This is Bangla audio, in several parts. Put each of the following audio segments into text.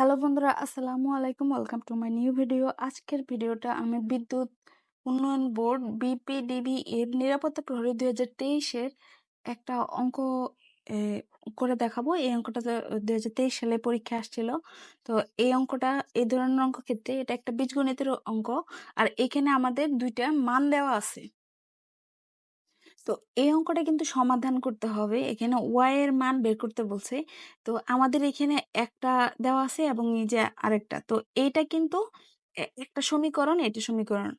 হ্যালো বন্ধুরা, আসসালামু আলাইকুম। Welcome to my new video আজকের ভিডিওটা আমি বিদ্যুৎ উন্নয়ন বোর্ড বিপিডিবি এর নিরাপত্তা প্রহরী দুই হাজার তেইশের একটা অঙ্ক করে দেখাবো। এই অঙ্কটা দুই হাজার তেইশ সালে পরীক্ষা আসছিল। তো এই অঙ্কটা, এই ধরনের অঙ্ক ক্ষেত্রে এটা একটা বীজগণিতের অঙ্ক। আর এখানে আমাদের দুইটা মান দেওয়া আছে। তো এই অঙ্কটা কিন্তু সমাধান করতে হবে। এখানে ওয়াই এর মান বের করতে বলছে। তো আমাদের এখানে একটা দেওয়া আছে এবং এই যে আরেকটা। তো এইটা কিন্তু একটা সমীকরণ এটা সমীকরণ।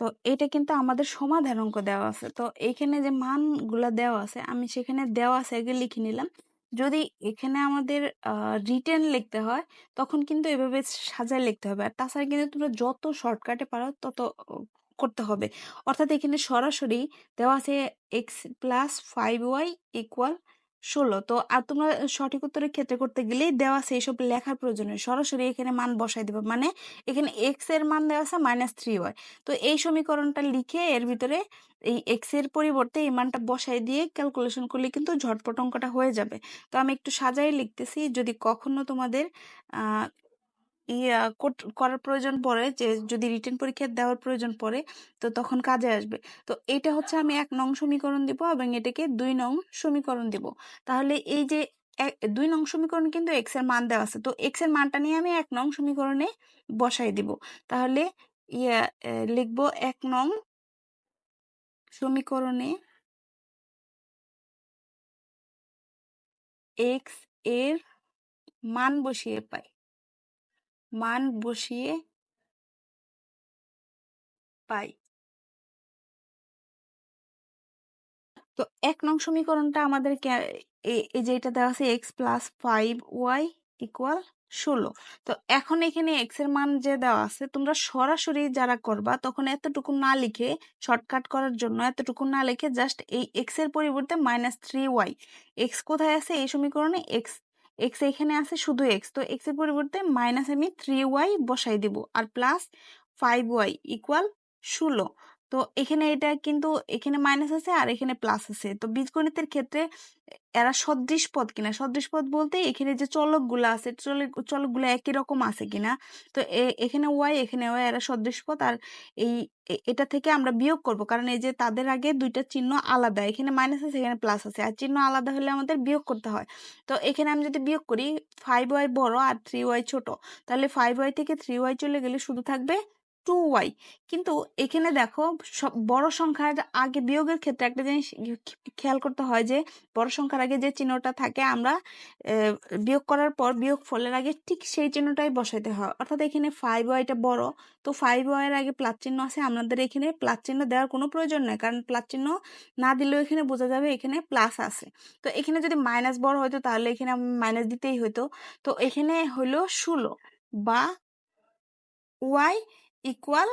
তো এটা কিন্তু আমাদের সমাধান অঙ্ক দেওয়া আছে। তো এইখানে যে মানগুলা দেওয়া আছে, আমি সেখানে দেওয়া আছে আগে লিখে নিলাম। যদি এখানে আমাদের রিটেন লিখতে হয়, তখন কিন্তু এভাবে সাজায় লিখতে হবে। আর তাছাড়া কিন্তু তোমরা যত শর্টকাটে পারো, তত করতে হবে। অর্থাৎ এখানে সরাসরি দেওয়া আছে X plus five Y equal ষোলো। তো আর তোমরা সঠিক উত্তরের ক্ষেত্রে করতে গেলেই দেওয়া আছে এইসব লেখার প্রয়োজন। সরাসরি এখানে মান বসাই দেবে। মানে এখানে এক্সের মান দেওয়া আছে মাইনাস থ্রি ওয়াই তো এই সমীকরণটা লিখে এর ভিতরে এই এক্সের পরিবর্তে এই মানটা বসাই দিয়ে ক্যালকুলেশন করলে কিন্তু ঝটপট অঙ্কটা হয়ে যাবে। তো আমি একটু সাজাই লিখতেছি। যদি কখনো তোমাদের ইয়া কোট- করার প্রয়োজন পড়ে, যে যদি রিটেন পরীক্ষা দেওয়ার প্রয়োজন পড়ে, তো তখন কাজে আসবে। তো এটা হচ্ছে আমি এক নং সমীকরণ দিব এবং এটাকে দুই নং সমীকরণ দিব। তাহলে এই যে এক দুই নং সমীকরণ কিন্তু এক্সের মান দেওয়া আছে। তো এক্সের মানটা নিয়ে আমি এক নং সমীকরণে বসাই দিব। তাহলে ইয়া লিখব এক নং সমীকরণে এক্সের মান বসিয়ে পাই। মান বসিয়ে পাই। তো এক নং সমীকরণটা আমাদের এই যে এটা দেওয়া আছে X plus five Y equal ষোলো। তো এখন এখানে এক্সের মান যে দেওয়া আছে, তোমরা সরাসরি যারা করবা, তখন এতটুকু না লিখে শর্টকাট করার জন্য এতটুকু না লিখে জাস্ট এই এক্সের পরিবর্তে মাইনাস থ্রি ওয়াই এক্স কোথায় আছে? এই সমীকরণে এক্স এক্স এখানে আছে শুধু এক্স তো এক্সের পরিবর্তে মাইনাস আমি থ্রি ওয়াই বসাই দিব, আর প্লাস ফাইভ ওয়াই ইকুয়াল ষোলো। তো এখানে এটা কিন্তু এখানে মাইনাস আছে আর এখানে প্লাস আছে। তো বীজগণিতের ক্ষেত্রে এরা সদৃশ পদ কিনা? সদৃশ পদ বলতে এখানে যে চলকগুলো আছে চলক চলকগুলো একই রকম আছে কিনা? তো এখানে ওয়াই এখানে ওয়াই এরা সদৃশ পদ আর এই এটা থেকে আমরা বিয়োগ করব। কারণ এই যে তাদের আগে দুইটা চিহ্ন আলাদা, এখানে মাইনাস আছে, এখানে প্লাস আছে। আর চিহ্ন আলাদা হলে আমাদের বিয়োগ করতে হয়। তো এখানে আমি যদি বিয়োগ করি ফাইভ ওয়াই বড় আর থ্রি ওয়াই ছোট, তাহলে ফাইভ ওয়াই থেকে থ্রি ওয়াই চলে গেলে শুধু থাকবে টু ওয়াই কিন্তু এখানে দেখো বড় সংখ্যার আগে বিয়োগের ক্ষেত্রে একটা জিনিস খেয়াল করতে হয় যে, বড় সংখ্যার আগে যে চিহ্নটা থাকে আমরা বিয়োগ করার পর বিয়োগ ফলের আগে ঠিক সেই চিহ্নটাই বসাইতে হয়। অর্থাৎ এখানে ফাইভ ওয়াইটা বড়, তো ফাইভ ওয়াইয়ের আগে প্লাস চিহ্ন আছে, আমাদের এখানে প্লাস চিহ্ন দেওয়ার কোনো প্রয়োজন নেই, কারণ প্লাস চিহ্ন না দিলেও এখানে বোঝা যাবে এখানে প্লাস আছে। তো এখানে যদি মাইনাস বড় হইতো, তাহলে এখানে মাইনাস দিতেই হইতো। তো এখানে হলো ষোলো বা ওয়াই ইকুয়াল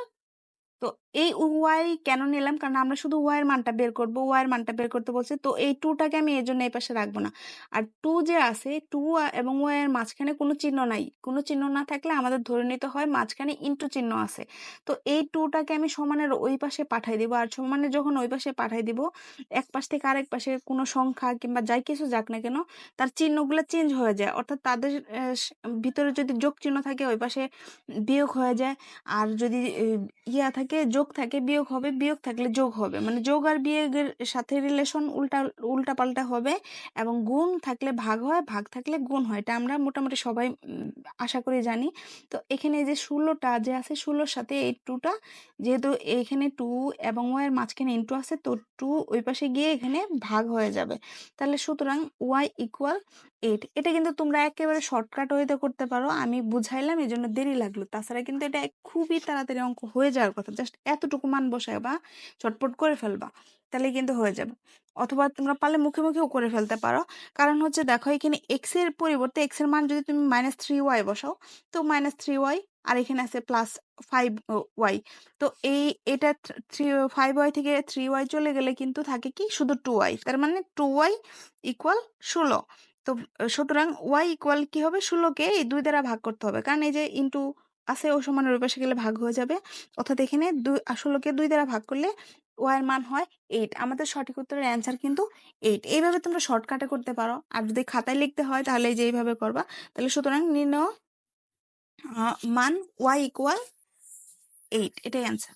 তো এই ওয়াই কেন নিলাম? কারণ আমরা শুধু ওয়াই এর মানটা বের করব, ওয়াই এর মানটা বের করতে বলছে। তো এই টুটাকে আমি এই জন্য এই পাশে রাখব না। আর টু যে আছে টু এবং ওয়াইয়ের মাঝখানে কোনো চিহ্ন নাই। কোনো চিহ্ন না থাকলে আমাদের ধরে নিতে হয় মাঝখানে ইন্টু চিহ্ন আছে। তো এই টুটাকে আমি সমানের ওই পাশে পাঠাই দিব। আর সমানের যখন ওই পাশে পাঠাই দিব, এক পাশ থেকে আরেক পাশে কোনো সংখ্যা কিংবা যাই কিছু যাক না কেন, তার চিহ্নগুলো চেঞ্জ হয়ে যায়। অর্থাৎ তাদের ভিতরে যদি যোগ চিহ্ন থাকে, ওই পাশে বিয়োগ হয়ে যায়। আর যদি ইয়া থাকে, যোগ থাকে, বিয়োগ হবে, বিয়োগ থাকলে যোগ হবে। মানে যোগ আর বিয়োগের সাথে রিলেশন উল্টা উল্টা পাল্টা হবে এবং গুণ থাকলে ভাগ হয়, ভাগ থাকলে গুণ হয়। এটা আমরা মোটামুটি সবাই আশা করি জানি। তো এখানে যে ষোলোটা যে আছে, ষোলোর সাথে এই টুটা যেহেতু এখানে টু এবং ওয়াই এর মাঝখানে ইন্টু আছে, তো টু ওই পাশে গিয়ে এখানে ভাগ হয়ে যাবে। তাহলে সুতরাং ওয়াই ইকুয়াল এইট এটা কিন্তু তোমরা একেবারে শর্টকাট ওয়েতে করতে পারো। আমি বুঝাইলাম এই জন্য দেরি লাগল। তাছাড়া কিন্তু এটা খুবই তাড়াতাড়ি অঙ্ক হয়ে যাওয়ার কথা। জাস্ট এতটুকু মান বসায় বা চটপট করে ফেলবা, তাহলে কিন্তু হয়ে যাবে। অথবা তোমরা পারলে মুখে মুখেও করে ফেলতে পারো। কারণ হচ্ছে দেখো এখানে এক্সের পরিবর্তে এক্সের মান যদি তুমি মাইনাস থ্রি ওয়াই বসাও, তো মাইনাস থ্রি ওয়াই আর এখানে আছে প্লাস ফাইভ ওয়াই তো এই, এটা থ্রি ফাইভ ওয়াই থেকে থ্রি ওয়াই চলে গেলে কিন্তু থাকে কি? শুধু টু ওয়াই তার মানে টু ওয়াই ইকুয়াল ষোলো। তো সুতরাং ওয়াই ইকুয়াল কি হবে? ষোলোকে এই দুই দ্বারা ভাগ করতে হবে। কারণ এই যে ইন্টু আছে ও সমানের ওই পাশে গেলে ভাগ হয়ে যাবে। অর্থাৎ এখানে দুই ষোলোকে দুই দ্বারা ভাগ করলে ওয়ার মান হয় এইট আমাদের সঠিক উত্তরের অ্যান্সার কিন্তু এইট এইভাবে তোমরা শর্টকাটে করতে পারো। আর যদি খাতায় লিখতে হয় তাহলে এই যে এইভাবে করবা। তাহলে সুতরাং নির্ণয় মান ওয়াই ইকুয়াল এইট এটাই অ্যান্সার